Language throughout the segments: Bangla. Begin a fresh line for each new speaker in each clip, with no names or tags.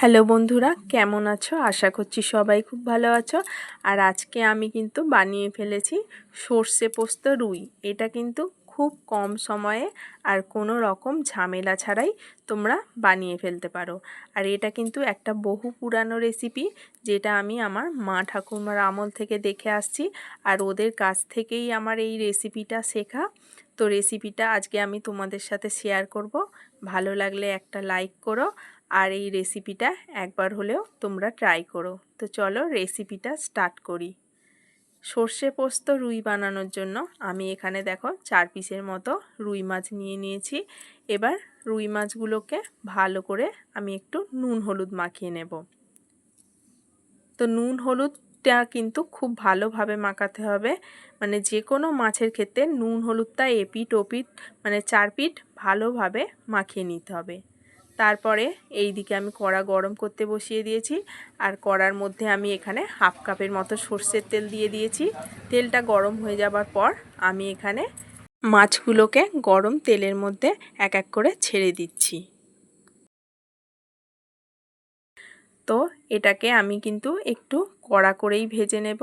হ্যালো বন্ধুরা, কেমন আছো? আশা করছি সবাই খুব ভালো আছো। আর আজকে আমি কিন্তু বানিয়ে ফেলেছি সর্ষে পোস্ত রুই। এটা কিন্তু খুব কম সময়ে আর কোনো রকম ঝামেলা ছাড়াই তোমরা বানিয়ে ফেলতে পারো। আর এটা কিন্তু একটা বহু পুরানো রেসিপি যেটা আমি আমার মা ঠাকুমার আমল থেকে দেখে আসছি আর ওদের কাছ থেকেই আমার এই রেসিপিটা শেখা। তো রেসিপিটা আজকে আমি তোমাদের সাথে শেয়ার করব। ভালো লাগলে একটা লাইক করো আর এই রেসিপিটা একবার হলেও তোমরা ট্রাই করো। তো চলো রেসিপিটা স্টার্ট করি। সর্ষে পোস্ত রুই বানানোর জন্য আমি এখানে দেখো চার পিসের মতো রুই মাছ নিয়ে নিয়েছি। এবার রুই মাছগুলোকে ভালো করে আমি একটু নুন হলুদ মাখিয়ে নেব। তো নুন হলুদটা কিন্তু খুব ভালোভাবে মাখাতে হবে। মানে যে কোনো মাছের ক্ষেত্রে নুন হলুদটা এপিট ওপিট মানে চার পিট ভালোভাবে মাখিয়ে নিতে হবে। তারপরে এই দিকে আমি কড়া গরম করতে বসিয়ে দিয়েছি আর কড়ার মধ্যে আমি এখানে হাফ কাপের মতো সর্ষের তেল দিয়ে দিয়েছি। তেলটা গরম হয়ে যাবার পর আমি এখানে মাছগুলোকে গরম তেলের মধ্যে এক এক করে ছেড়ে দিচ্ছি। তো এটাকে আমি কিন্তু একটু কড়া করেই ভেজে নেব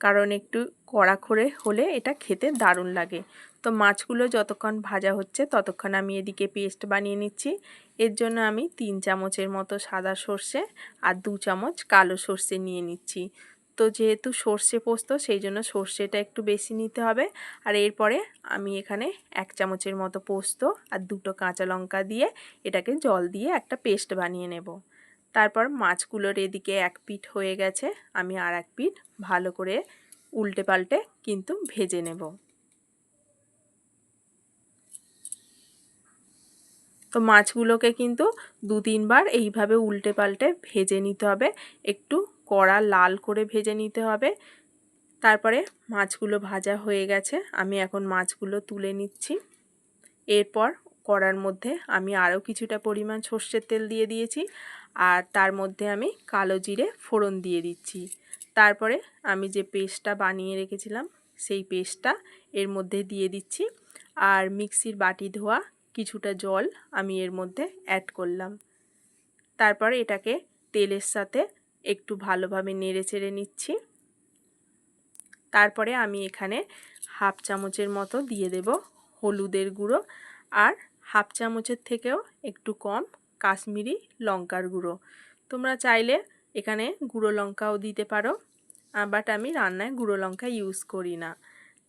কারণ একটু কড়া করে হলে এটা খেতে দারুণ লাগে। তো মাছগুলো যতক্ষণ ভাজা হচ্ছে ততক্ষণ আমি এদিকে পেস্ট বানিয়ে নিচ্ছি। এর জন্য আমি তিন চামচের মতো সাদা সর্ষে আর দু চামচ কালো সর্ষে নিয়ে নিচ্ছি। তো যেহেতু সর্ষে পোস্ত সেই জন্য সর্ষেটা একটু বেশি নিতে হবে। আর এরপরে আমি এখানে এক চামচের মতো পোস্ত আর দুটো কাঁচা লঙ্কা দিয়ে এটাকে জল দিয়ে একটা পেস্ট বানিয়ে নেব। তারপর মাছগুলোর এদিকে এক পিঠ হয়ে গেছে, আমি আর এক পিঠ ভালো করে উল্টে পাল্টে কিন্তু ভেজে নেব। তো মাছগুলোকে কিন্তু দু তিনবার এইভাবে উল্টে পাল্টে ভেজে নিতে হবে, একটু কড়া লাল করে ভেজে নিতে হবে। তারপরে মাছগুলো ভাজা হয়ে গেছে, আমি এখন মাছগুলো তুলে নিচ্ছি। এরপর কড়ার মধ্যে আমি আরও কিছুটা পরিমাণ সর্ষের তেল দিয়ে দিয়েছি আর তার মধ্যে আমি কালো জিরে ফোড়ন দিয়ে দিচ্ছি। তারপরে আমি যে পেস্টটা বানিয়ে রেখেছিলাম, সেই পেস্টটা এর মধ্যে দিয়ে দিচ্ছি আর মিক্সির বাটি ধোয়া কিছুটা জল আমি এর মধ্যে অ্যাড করলাম। তারপরে এটাকে তেলের সাথে একটু ভালোভাবে নেড়ে চেড়ে নিচ্ছি। তারপরে আমি এখানে হাফ চামচের মতো দিয়ে দেব হলুদের গুঁড়ো আর হাফ চামচের থেকেও একটু কম কাশ্মীরি লঙ্কার গুঁড়ো। তোমরা চাইলে এখানে গুঁড়ো লঙ্কাও দিতে পারো, বাট আমি রান্নায় গুঁড়ো লঙ্কা ইউজ করি না।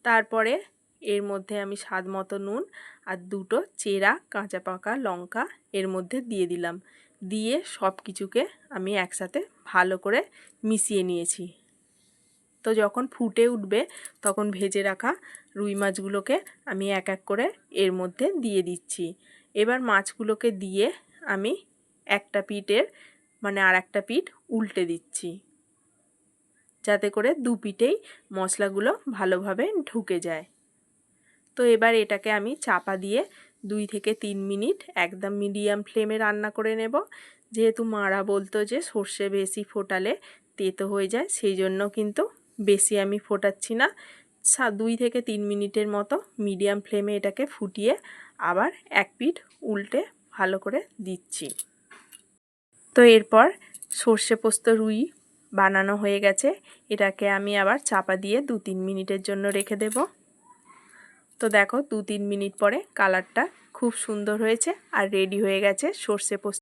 তারপরে এর মধ্যে আমি স্বাদ মতো নুন আর দুটো চেরা কাঁচা পাকা লঙ্কা এর মধ্যে দিয়ে দিলাম। দিয়ে সব কিছুকে আমি একসাথে ভালো করে মিশিয়ে নিয়েছি। তো যখন ফুটে উঠবে তখন ভেজে রাখা রুই মাছগুলোকে আমি এক এক করে এর মধ্যে দিয়ে দিচ্ছি। এবার মাছগুলোকে দিয়ে আমি একটা পিঠের মানে আর একটা পিঠ উল্টে দিচ্ছি। যাতে করে দু পিঠেই মশলাগুলো ভালোভাবে ঢুকে যায়। তো এবার এটাকে আমি চাপা দিয়ে দুই থেকে তিন মিনিট একদম মিডিয়াম ফ্লেমে রান্না করে নেব। যেহেতু মারা বলতো যে সর্ষে বেশি ফোটালে তেতো হয়ে যায়, সেই জন্য কিন্তু বেশি আমি ফোটাচ্ছি না। দুই থেকে তিন মিনিটের মতো মিডিয়াম ফ্লেমে এটাকে ফুটিয়ে আবার এক পিঠ উল্টে ভালো করে দিচ্ছি। তো এরপর সর্ষে পোস্ত রুই বানানো হয়ে গেছে। এটাকে আমি আবার চাপা দিয়ে দু তিন মিনিটের জন্য রেখে দেব। তো দেখো দু তিন মিনিট পরে কালারটা খুব সুন্দর হয়েছে আর রেডি হয়ে গেছে সর্ষে পোস্ত।